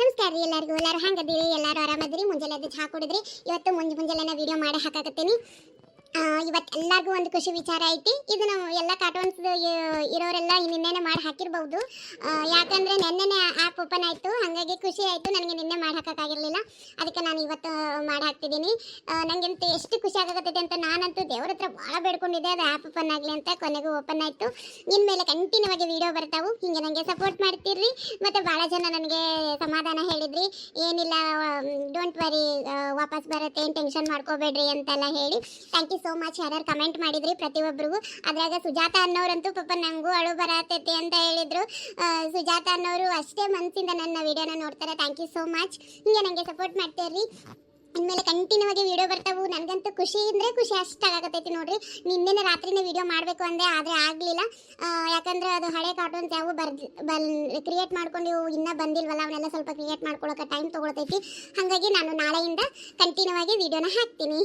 ನಮಸ್ಕಾರ ರೀ ಎಲ್ಲರಿಗೂ. ಎಲ್ಲರೂ ಹಂಗದಿರಿ? ಎಲ್ಲರೂ ಆರಾಮದಿರಿ? ಮುಂಜಾನೆ ಎದ್ದು ಚಹಾ ಕುಡಿದ್ರಿ? ಇವತ್ತು ಮುಂಜ ಮುಂಜಾನೆ ವಿಡಿಯೋ ಮಾಡಿ ಹಾಕಾಕತ್ತೀನಿ. ಇವತ್ತು ಎಲ್ಲರಿಗೂ ಒಂದು ಖುಷಿ ವಿಚಾರ ಐತಿ. ಇದು ನಾವು ಎಲ್ಲ ಕಾರ್ಟೂನ್ಸ್ ಇರೋರೆಲ್ಲ ನಿನ್ನೆನೆ ಮಾಡಿ ಹಾಕಿರ್ಬೋದು. ಯಾಕಂದ್ರೆ ನೆನ್ನೆನೆ ಆ್ಯಪ್ ಓಪನ್ ಆಯಿತು. ಹಾಗಾಗಿ ಖುಷಿ ಆಯಿತು. ನನಗೆ ನಿನ್ನೆ ಮಾಡಿ ಹಾಕೋಕ್ಕಾಗಿರಲಿಲ್ಲ. ಅದಕ್ಕೆ ನಾನು ಇವತ್ತು ಮಾಡಿ ಹಾಕ್ತಿದ್ದೀನಿ. ನನಗಂತೂ ಎಷ್ಟು ಖುಷಿ ಆಗತ್ತೆ ಅಂತ ನಾನಂತೂ ದೇವ್ರ ಹತ್ರ ಭಾಳ ಬೇಡ್ಕೊಂಡಿದ್ದೆ. ಅದು ಆ್ಯಪ್ ಓಪನ್ ಆಗಲಿ ಅಂತ ಕೊನೆಗೂ ಓಪನ್ ಆಯಿತು. ಇನ್ಮೇಲೆ ಕಂಟಿನ್ಯೂ ಆಗಿ ವಿಡಿಯೋ ಬರ್ತಾವು. ಹಿಂಗೆ ನನಗೆ ಸಪೋರ್ಟ್ ಮಾಡ್ತೀರಿ ಮತ್ತು ಭಾಳ ಜನ ನನಗೆ ಸಮಾಧಾನ ಹೇಳಿದ್ರಿ. ಏನಿಲ್ಲ ಡೋಂಟ್ ವರಿ ವಾಪಸ್ ಬರುತ್ತೆ ಏನು ಟೆನ್ಷನ್ ಮಾಡ್ಕೋಬೇಡ್ರಿ ಅಂತೆಲ್ಲ ಹೇಳಿ. ಥ್ಯಾಂಕ್ ಯು ಸೋ ಮಚ್ ಯಾರ್ಯಾರು ಕಮೆಂಟ್ ಮಾಡಿದ್ರಿ ಪ್ರತಿಯೊಬ್ಬರಿಗೂ ಅದ್ರಾಗ ಸುಜಾತ ಅನ್ನೋರಂತೂ ಪಾಪ ನಂಗೂ ಅಳು ಬರತೈತಿ ಅಂತ ಹೇಳಿದ್ರು. ಸುಜಾತ ಅನ್ನೋರು ಅಷ್ಟೇ ಮನಸ್ಸಿಂದ ನನ್ನ ವಿಡಿಯೋನ ನೋಡ್ತಾರೆ. ಥ್ಯಾಂಕ್ ಯು ಸೋ ಮಚ್ ಹಿಂಗೆ ನನಗೆ ಸಪೋರ್ಟ್ ಮಾಡ್ತೀರಿ. ಇನ್ಮೇಲೆ ಕಂಟಿನ್ಯೂ ಆಗಿ ವಿಡಿಯೋ ಬರ್ತಾವು. ನನಗಂತೂ ಖುಷಿ ಅಂದರೆ ಖುಷಿ ಅಷ್ಟಾಗತೈತಿ ನೋಡ್ರಿ. ನಿನ್ನೆ ರಾತ್ರಿನೇ ವಿಡಿಯೋ ಮಾಡಬೇಕು ಅಂದೆ, ಆದರೆ ಆಗಲಿಲ್ಲ. ಯಾಕಂದ್ರೆ ಅದು ಹಳೆ ಕಾರ್ಟೂನ್ಸ್ ಯಾವ ಬರ್ ಬಲ್ ಕ್ರಿಯೇಟ್ ಮಾಡ್ಕೊಂಡು ಇನ್ನೂ ಬಂದಿಲ್ವಲ್ಲ, ಅವನ್ನೆಲ್ಲ ಸ್ವಲ್ಪ ಕ್ರಿಯೇಟ್ ಮಾಡ್ಕೊಳ್ಳೋಕೆ ಟೈಮ್ ತೊಗೊಳ್ತೈತಿ. ಹಾಗಾಗಿ ನಾನು ನಾಳೆಯಿಂದ ಕಂಟಿನ್ಯೂ ಆಗಿ ವಿಡಿಯೋನ ಹಾಕ್ತೀನಿ.